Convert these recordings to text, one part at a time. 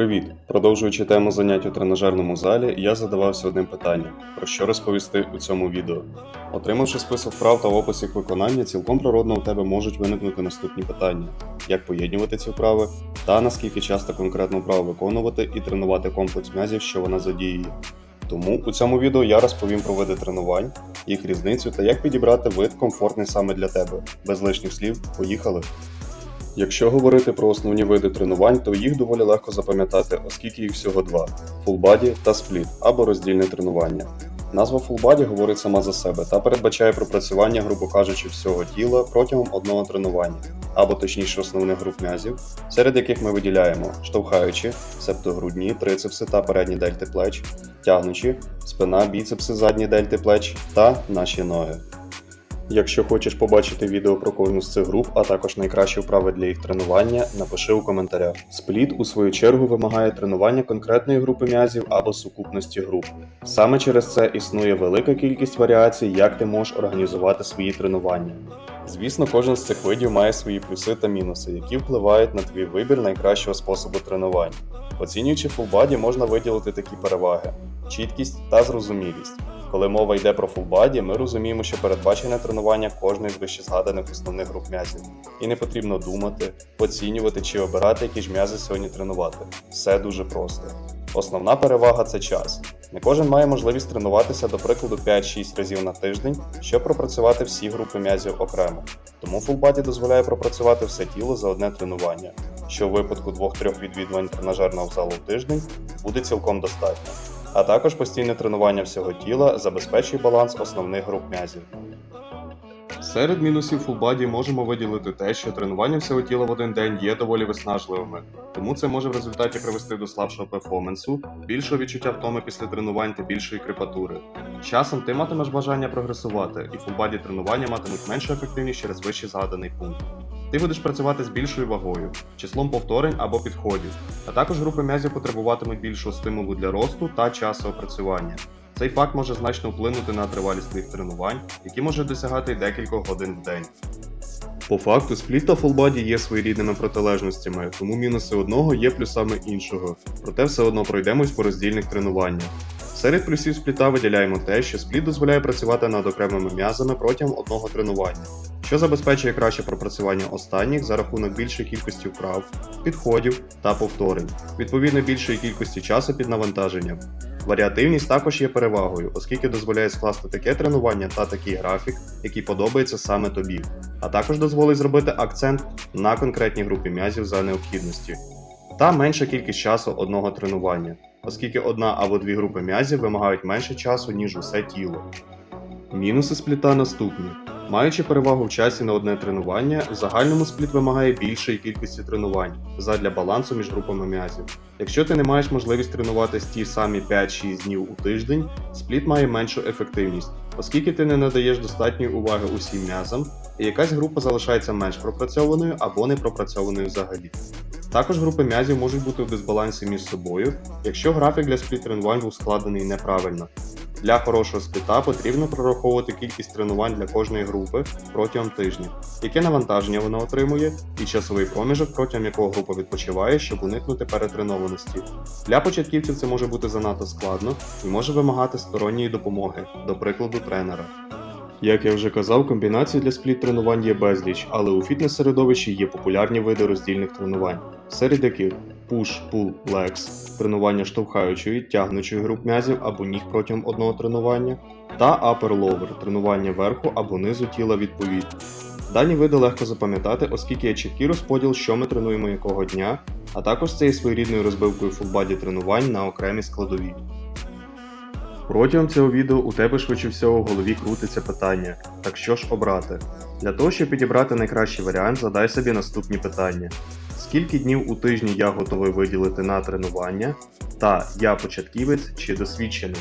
Привіт! Продовжуючи тему занять у тренажерному залі, я задавався одним питанням: про що розповісти у цьому відео. Отримавши список вправ та опис їх виконання, цілком природно у тебе можуть виникнути наступні питання: як поєднувати ці вправи, та наскільки часто конкретну вправу виконувати і тренувати комплекс м'язів, що вона задіює. Тому у цьому відео я розповім про види тренувань, їх різницю та як підібрати вид комфортний саме для тебе. Без лишніх слів, поїхали! Якщо говорити про основні види тренувань, то їх доволі легко запам'ятати, оскільки їх всього два: фулбаді та спліт або роздільне тренування. Назва фулбаді говорить сама за себе та передбачає пропрацювання, грубо кажучи, всього тіла протягом одного тренування, або точніше основних груп м'язів, серед яких ми виділяємо штовхаючи, себто грудні, трицепси та передні дельти плеч, тягнучі, спина, біцепси, задні дельти плеч та наші ноги. Якщо хочеш побачити відео про кожну з цих груп, а також найкращі вправи для їх тренування, напиши у коментарях. Спліт, у свою чергу, вимагає тренування конкретної групи м'язів або сукупності груп. Саме через це існує велика кількість варіацій, як ти можеш організувати свої тренування. Звісно, кожен з цих видів має свої плюси та мінуси, які впливають на твій вибір найкращого способу тренувань. Оцінюючи фулбаді, можна виділити такі переваги: чіткість та зрозумілість. Коли мова йде про фулбаді, ми розуміємо, що передбачене тренування кожної з вищезгаданих основних груп м'язів, і не потрібно думати, оцінювати чи обирати, які ж м'язи сьогодні тренувати. Все дуже просто. Основна перевага це час. Не кожен має можливість тренуватися, до прикладу, 5-6 разів на тиждень, щоб пропрацювати всі групи м'язів окремо. Тому фулбаді дозволяє пропрацювати все тіло за одне тренування, що в випадку 2-3 відвідувань тренажерного залу в тиждень буде цілком достатньо а також постійне тренування всього тіла забезпечує баланс основних груп м'язів. Серед мінусів фулбаді можемо виділити те, що тренування всього тіла в один день є доволі виснажливими, тому це може в результаті привести до слабшого перформансу, більшого відчуття втоми після тренувань та більшої крепатури. Часом ти матимеш бажання прогресувати, і фулбаді тренування матимуть меншу ефективність через вище згаданий пункт. Ти будеш працювати з більшою вагою, числом повторень або підходів, а також групи м'язів потребуватимуть більшого стимулу для росту та часу опрацювання. Цей факт може значно вплинути на тривалість твоїх тренувань, які можуть досягати декількох годин в день. По факту, спліт та фулбаді є своєрідними протилежностями, тому мінуси одного є плюсами іншого, проте все одно пройдемось по роздільних тренуваннях. Серед плюсів спліта виділяємо те, що спліт дозволяє працювати над окремими м'язами протягом одного тренування, що забезпечує краще пропрацювання останніх за рахунок більшої кількості вправ, підходів та повторень, відповідно більшої кількості часу під навантаженням. Варіативність також є перевагою, оскільки дозволяє скласти таке тренування та такий графік, який подобається саме тобі, а також дозволить зробити акцент на конкретній групі м'язів за необхідності, та менша кількість часу одного тренування, оскільки одна або дві групи м'язів вимагають менше часу, ніж усе тіло. Мінуси спліта наступні. Маючи перевагу в часі на одне тренування, в загальному спліт вимагає більшої кількості тренувань задля балансу між групами м'язів. Якщо ти не маєш можливість тренуватись ті самі 5-6 днів у тиждень, спліт має меншу ефективність, оскільки ти не надаєш достатньої уваги усім м'язам, і якась група залишається менш пропрацьованою або не пропрацьованою взагалі. Також групи м'язів можуть бути в дисбалансі між собою, якщо графік для спліт тренувань був складений неправильно. Для хорошого спита потрібно прораховувати кількість тренувань для кожної групи протягом тижня, яке навантаження вона отримує, і часовий проміжок, протягом якого група відпочиває, щоб уникнути перетренованості. Для початківців це може бути занадто складно і може вимагати сторонньої допомоги, до прикладу тренера. Як я вже казав, комбінацій для спліт тренувань є безліч, але у фітнес-середовищі є популярні види роздільних тренувань, серед яких push, pull, legs, тренування штовхаючої, тягнучої груп м'язів або ніг протягом одного тренування, та upper-lower, тренування верху або низу тіла відповідно. Дані види легко запам'ятати, оскільки є чіткий розподіл, що ми тренуємо якого дня, а також це є своєрідною розбивкою фулбаді тренувань на окремі складові. Протягом цього відео у тебе швидше всього в голові крутиться питання: так що ж обрати? Для того, щоб підібрати найкращий варіант, задай собі наступні питання: скільки днів у тижні я готовий виділити на тренування, та я початківець чи досвідчений.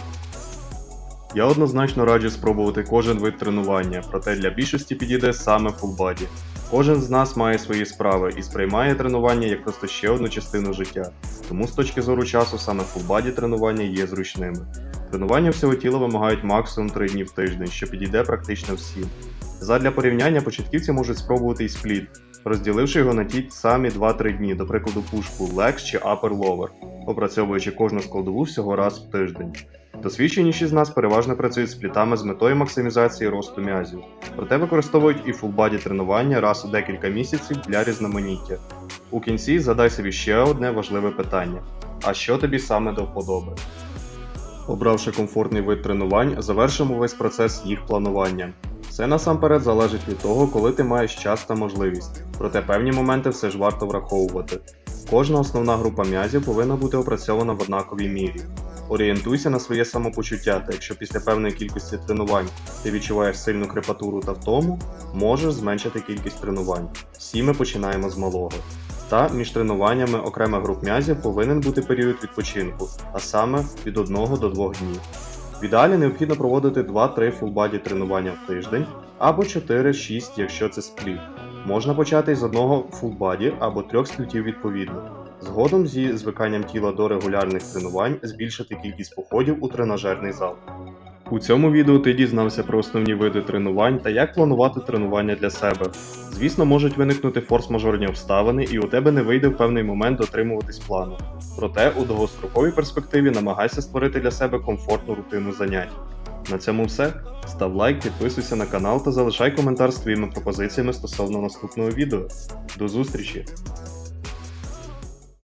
Я однозначно раджу спробувати кожен вид тренування, проте для більшості підійде саме фулбаді. Кожен з нас має свої справи і сприймає тренування як просто ще одну частину життя, тому з точки зору часу саме фулбаді тренування є зручними. Тренування всього тіла вимагають максимум 3 дні в тиждень, що підійде практично всім. Задля порівняння початківці можуть спробувати і спліт, розділивши його на ті самі 2-3 дні, до прикладу push-pull legs чи upper-lower. опрацьовуючи кожну складову всього раз в тиждень. Досвідченіші з нас переважно працюють з плітами з метою максимізації росту м'язів, проте використовують і фулбаді тренування раз у декілька місяців для різноманіття. У кінці задай собі ще одне важливе питання: а що тобі саме до вподоби? Обравши комфортний вид тренувань, завершимо весь процес їх планування. Все насамперед залежить від того, коли ти маєш час та можливість, проте певні моменти все ж варто враховувати. Кожна основна група м'язів повинна бути опрацьована в однаковій мірі. Орієнтуйся на своє самопочуття, та якщо після певної кількості тренувань ти відчуваєш сильну крепатуру та втому, можеш зменшити кількість тренувань. Всі ми починаємо з малого. Та між тренуваннями окремих груп м'язів повинен бути період відпочинку, а саме від 1 до 2 днів. В ідеалі необхідно проводити 2-3 фулбаді тренування в тиждень або 4-6, якщо це спліт. Можна почати з одного фулбаді або трьох сплітів відповідно. Згодом зі звиканням тіла до регулярних тренувань збільшити кількість походів у тренажерний зал. У цьому відео ти дізнався про основні види тренувань та як планувати тренування для себе. Звісно, можуть виникнути форс-мажорні обставини, і у тебе не вийде в певний момент дотримуватись плану. Проте у довгостроковій перспективі намагайся створити для себе комфортну рутину занять. На цьому все. Став лайк, підписуйся на канал та залишай коментар з твоїми пропозиціями стосовно наступного відео. До зустрічі!